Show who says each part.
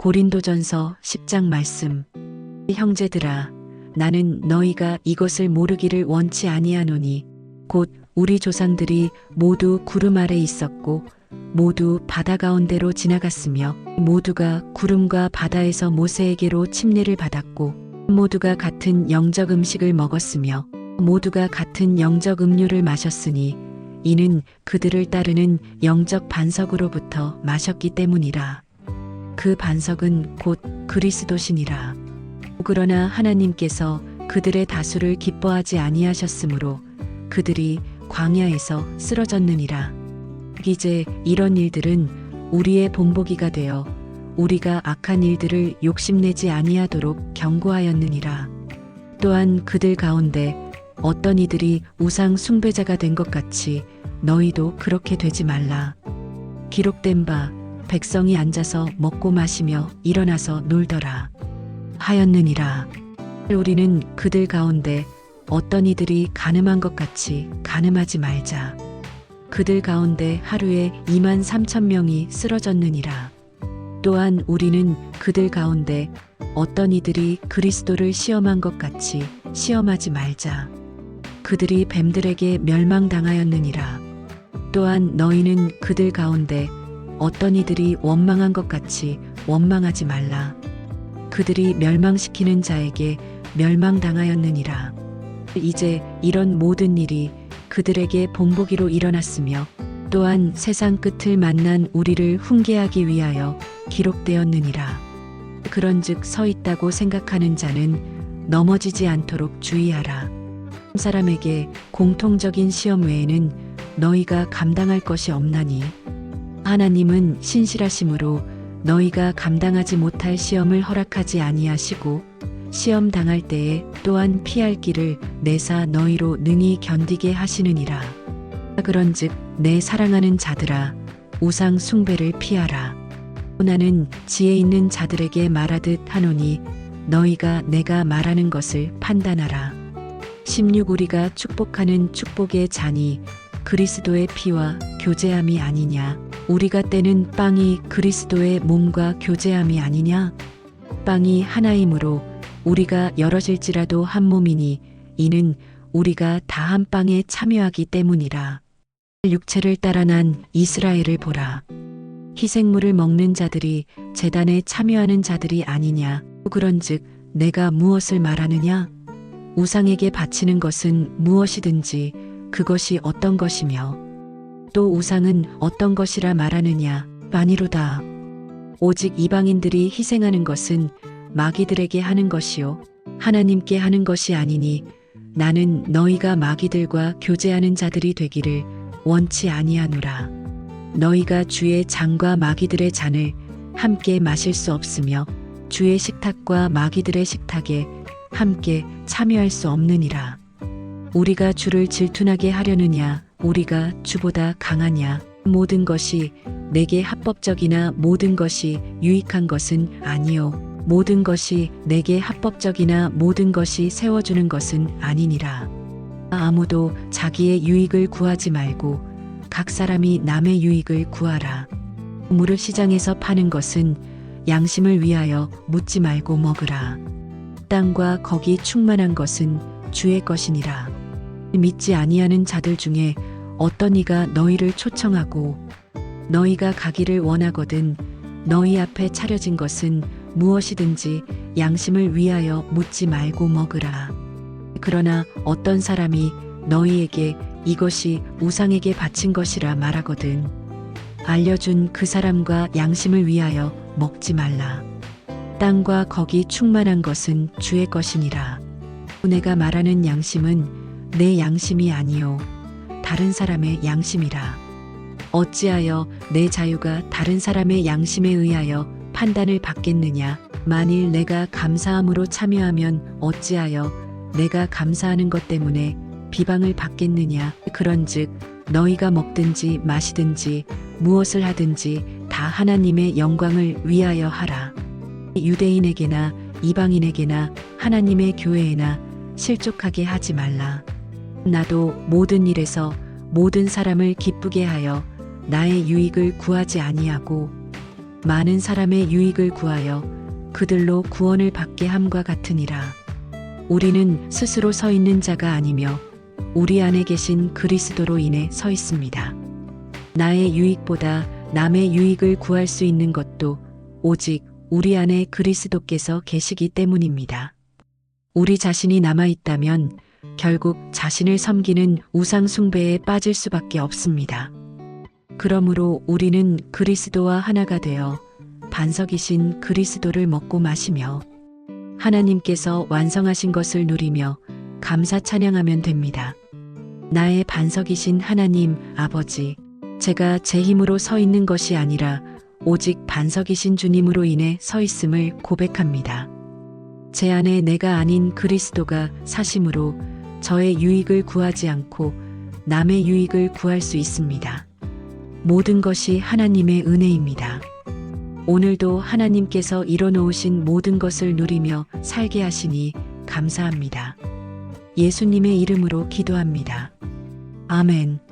Speaker 1: 고린도전서 10장 말씀 형제들아 나는 너희가 이것을 모르기를 원치 아니하노니 곧 우리 조상들이 모두 구름 아래 있었고 모두 바다 가운데로 지나갔으며 모두가 구름과 바다에서 모세에게로 침례를 받았고 모두가 같은 영적 음식을 먹었으며 모두가 같은 영적 음료를 마셨으니 이는 그들을 따르는 영적 반석으로부터 마셨기 때문이라. 그 반석은 곧 그리스도시니라. 그러나 하나님께서 그들의 다수를 기뻐하지 아니하셨으므로 그들이 광야에서 쓰러졌느니라. 이제 이런 일들은 우리의 본보기가 되어 우리가 악한 일들을 욕심내지 아니하도록 경고하였느니라. 또한 그들 가운데 어떤 이들이 우상 숭배자가 된 것 같이 너희도 그렇게 되지 말라. 기록된 바 백성이 앉아서 먹고 마시며 일어나서 놀더라. 하였느니라. 우리는 그들 가운데 어떤 이들이 가늠한 것 같이 가늠하지 말자. 그들 가운데 하루에 2만 3천 명이 쓰러졌느니라. 또한 우리는 그들 가운데 어떤 이들이 그리스도를 시험한 것 같이 시험하지 말자. 그들이 뱀들에게 멸망당하였느니라. 또한 너희는 그들 가운데 어떤 이들이 원망한 것 같이 원망하지 말라. 그들이 멸망시키는 자에게 멸망당하였느니라. 이제 이런 모든 일이 그들에게 본보기로 일어났으며 또한 세상 끝을 만난 우리를 훈계하기 위하여 기록되었느니라. 그런즉 서 있다고 생각하는 자는 넘어지지 않도록 주의하라. 사람에게 공통적인 시험 외에는 너희가 감당할 것이 없나니 하나님은 신실하심으로 너희가 감당하지 못할 시험을 허락하지 아니하시고 시험 당할 때에 또한 피할 길을 내사 너희로 능히 견디게 하시느니라. 그런즉 내 사랑하는 자들아 우상 숭배를 피하라. 나는 지혜 있는 자들에게 말하듯 하노니 너희가 내가 말하는 것을 판단하라. 16 우리가 축복하는 축복의 잔이 그리스도의 피와 교제함이 아니냐. 우리가 떼는 빵이 그리스도의 몸과 교제함이 아니냐. 빵이 하나이므로 우리가 여럿일지라도 한 몸이니 이는 우리가 다 한 빵에 참여하기 때문이라. 육체를 따라 난 이스라엘을 보라. 희생물을 먹는 자들이 재단에 참여하는 자들이 아니냐. 그런즉 내가 무엇을 말하느냐? 우상에게 바치는 것은 무엇이든지 그것이 어떤 것이며 또 우상은 어떤 것이라 말하느냐 아니로다. 오직 이방인들이 희생하는 것은 마귀들에게 하는 것이요 하나님께 하는 것이 아니니 나는 너희가 마귀들과 교제하는 자들이 되기를 원치 아니하노라. 너희가 주의 장과 마귀들의 잔을 함께 마실 수 없으며 주의 식탁과 마귀들의 식탁에 함께 참여할 수 없느니라. 우리가 주를 질투나게 하려느냐, 우리가 주보다 강하냐, 모든 것이 내게 합법적이나 모든 것이 유익한 것은 아니요. 모든 것이 내게 합법적이나 모든 것이 세워주는 것은 아니니라. 아무도 자기의 유익을 구하지 말고 각 사람이 남의 유익을 구하라. 물을 시장에서 파는 것은 양심을 위하여 묻지 말고 먹으라. 땅과 거기 충만한 것은 주의 것이니라. 믿지 아니하는 자들 중에 어떤 이가 너희를 초청하고 너희가 가기를 원하거든 너희 앞에 차려진 것은 무엇이든지 양심을 위하여 묻지 말고 먹으라. 그러나 어떤 사람이 너희에게 이것이 우상에게 바친 것이라 말하거든 알려준 그 사람과 양심을 위하여 먹지 말라. 땅과 거기 충만한 것은 주의 것이니라. 내가 말하는 양심은 내 양심이 아니요 다른 사람의 양심이라. 어찌하여 내 자유가 다른 사람의 양심에 의하여 판단을 받겠느냐? 만일 내가 감사함으로 참여하면 어찌하여 내가 감사하는 것 때문에 비방을 받겠느냐? 그런즉 너희가 먹든지 마시든지 무엇을 하든지 다 하나님의 영광을 위하여 하라. 유대인에게나 이방인에게나 하나님의 교회에나 실족하게 하지 말라. 나도 모든 일에서 모든 사람을 기쁘게 하여 나의 유익을 구하지 아니하고 많은 사람의 유익을 구하여 그들로 구원을 받게 함과 같으니라. 우리는 스스로 서 있는 자가 아니며 우리 안에 계신 그리스도로 인해 서 있습니다. 나의 유익보다 남의 유익을 구할 수 있는 것도 오직 우리 안에 그리스도께서 계시기 때문입니다. 우리 자신이 남아 있다면 결국 자신을 섬기는 우상숭배에 빠질 수밖에 없습니다. 그러므로 우리는 그리스도와 하나가 되어 반석이신 그리스도를 먹고 마시며 하나님께서 완성하신 것을 누리며 감사 찬양하면 됩니다. 나의 반석이신 하나님 아버지, 제가 제 힘으로 서 있는 것이 아니라 오직 반석이신 주님으로 인해 서 있음을 고백합니다. 제 안에 내가 아닌 그리스도가 사심으로 저의 유익을 구하지 않고 남의 유익을 구할 수 있습니다. 모든 것이 하나님의 은혜입니다. 오늘도 하나님께서 이뤄놓으신 모든 것을 누리며 살게 하시니 감사합니다. 예수님의 이름으로 기도합니다. 아멘.